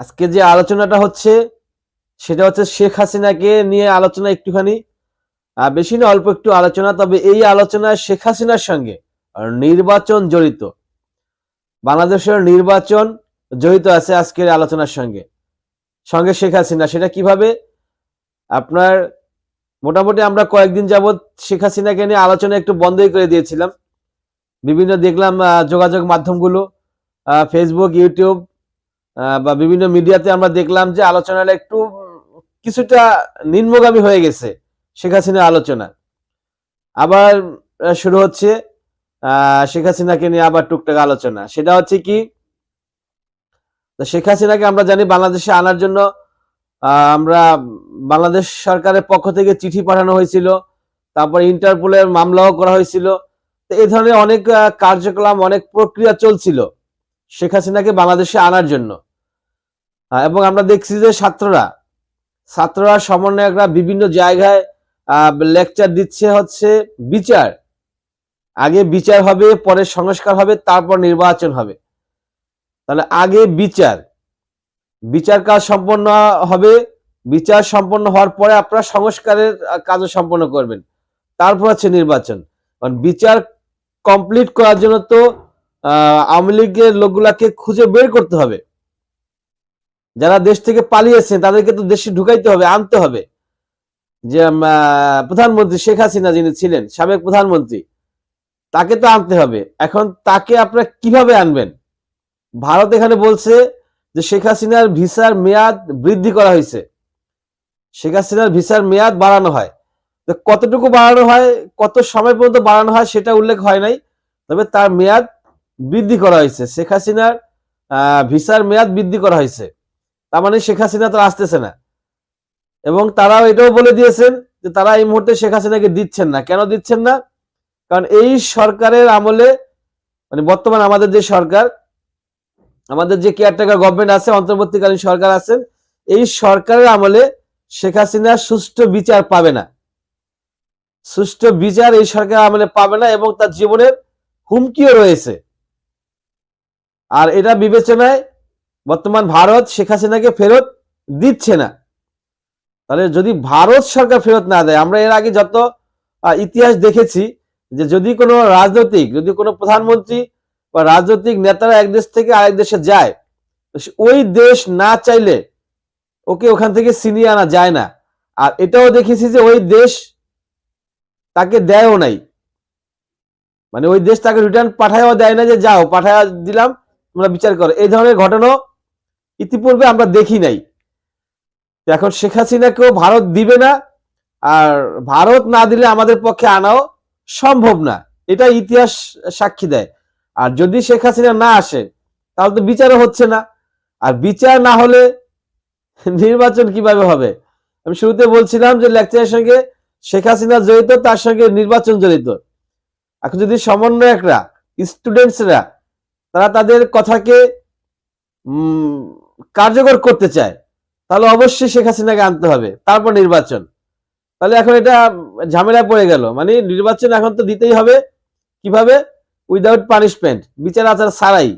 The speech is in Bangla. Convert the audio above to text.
আজকে যে আলোচনাটা হচ্ছে, সেটা হচ্ছে শেখ হাসিনাকে নিয়ে আলোচনা একটুখানি। বেশি না, অল্প একটু আলোচনা, তবে এই আলোচনায় শেখ হাসিনার সঙ্গে নির্বাচন জড়িত। বাংলাদেশের নির্বাচন জড়িত আছে আজকের আলোচনার সঙ্গে। সঙ্গে শেখ হাসিনা, সেটা কীভাবে? আপনার মোটামুটি আমরা কয়েকদিন যাবৎ শেখ হাসিনাকে নিয়ে আলোচনা একটু বন্ধই করে দিয়েছিলাম। বিভিন্ন দেখলাম যোগাযোগ মাধ্যমগুলো ফেসবুক ইউটিউব বা বিভিন্ন মিডিয়াতে আমরা দেখলাম যে আলোচনাটা একটু কিছুটা নিম্নগামী হয়ে গেছে শেখ হাসিনার আলোচনা। আবার শুরু হচ্ছে শেখ হাসিনাকে নিয়ে আবার টুকটাক আলোচনা। সেটা হচ্ছে কি শেখ হাসিনাকে আমরা জানি বাংলাদেশে আনার জন্য আমরা বাংলাদেশ সরকারের পক্ষ থেকে চিঠি পাঠানো হয়েছিল, তারপর ইন্টারপোলের মামলাও করা হয়েছিল। তো এই ধরনের অনেক কার্যক্রম, অনেক প্রক্রিয়া চলছিল শেখ হাসিনাকে বাংলাদেশে আনার জন্য। এবং আমরা দেখছি যে ছাত্ররা ছাত্ররা সমন্বয়করা বিভিন্ন জায়গায় লেকচার দিচ্ছে হচ্ছে বিচার। আগে বিচার হবে, পরে সংস্কার হবে, তারপর নির্বাচন হবে। তাহলে আগে বিচার। বিচার কাজ সম্পন্ন হবে, বিচার সম্পন্ন হওয়ার পরে আপনারা সংস্কারের কাজও সম্পন্ন করবেন। তারপর হচ্ছে নির্বাচন। কারণ বিচার কমপ্লিট করার জন্য তো আওয়ামী লীগের লোকগুলাকে খুঁজে বের করতে হবে। যারা দেশ থেকে পালিয়েছে, তাদেরকে তো দেশে ঢুকাইতে হবে, আনতে হবে। যে প্রধানমন্ত্রী শেখ হাসিনা যিনি ছিলেন, সাবেক প্রধানমন্ত্রী, তাকে তো আনতে হবে। এখন তাকে আপনারা কীভাবে আনবেন? ভারত এখানে বলছে যে, শেখ হাসিনার ভিসার মেয়াদ বৃদ্ধি করা হয়েছে। শেখ হাসিনার ভিসার মেয়াদ বাড়ানো হয়। তো কতটুকু বাড়ানো হয়, কত সময় পর্যন্ত বাড়ানো হয় সেটা উল্লেখ হয় নাই, তবে তার মেয়াদ বৃদ্ধি করা হয়েছে। শেখ হাসিনার ভিসার মেয়াদ বৃদ্ধি করা হয়েছে। তার মানে শেখ হাসিনা তো আসতেছে না। এবং তারাও এটাও বলে দিয়েছেন যে তারা এই মুহূর্তে শেখ হাসিনাকে দিচ্ছেন না। কেন দিচ্ছেন না? কারণ এই সরকারের আমলে মানে বর্তমান আমাদের যে সরকার, আমাদের যে কেয়ারটেকার গভর্নমেন্ট আছে, অন্তর্বর্তীকালীন সরকার আছেন, এই সরকারের আমলে শেখ হাসিনা সুষ্ঠু বিচার পাবে না। সুষ্ঠু বিচার এই সরকার আমলে পাবে না এবং তার জীবনের হুমকিও রয়েছে। আর এটা বিবেচনায় বর্তমান ভারত শেখ হাসিনাকে ফেরত দিচ্ছে না। তাহলে যদি ভারত সরকার ফেরত না দেয়, আমরা এর আগে যত ইতিহাস দেখেছি যে যদি কোনো রাজনৈতিক, যদি কোনো প্রধানমন্ত্রী বা রাজনৈতিক নেতারা এক দেশ থেকে আরেক দেশে যায় ওই দেশ না চাইলে ওকে ওখান থেকে ছিনিয়ে আনা যায় না। আর এটাও দেখেছি যে ওই দেশ তাকে দেয়ও নাই। মানে ওই দেশ তাকে রিটার্ন পাঠায়ও দেয় না যে যাও, পাঠায় দিলাম, তোমরা বিচার করো। এই ধরনের ঘটনা ইতিপূর্বে আমরা দেখি নাই। এখন শেখ হাসিনাকেও ভারত দিবে না, আর ভারত না দিলে আমাদের পক্ষে আনাও সম্ভব না। এটা ইতিহাস সাক্ষী দেয়। আর যদি শেখ হাসিনা না আসে, তাহলে তো বিচারও হচ্ছে না। আর বিচার না হলে নির্বাচন কীভাবে হবে? আমি শুরুতে বলছিলাম যে লেকচারের সঙ্গে শেখ হাসিনা জড়িত, তার সঙ্গে নির্বাচন জড়িত। এখন যদি সমন্বয়করা স্টুডেন্টসরা তারা তাদের কথাকে কার্যকর করতে চায়, তাহলে অবশ্যই শেখ হাসিনাকে আনতে হবে। তারপর নির্বাচন। তাহলে এখন এটা ঝামেলা পড়ে গেল। মানে নির্বাচন এখন তো দিতেই হবে। কীভাবে? উইদাউট পানিশমেন্ট বিচার আচার ছাড়াই।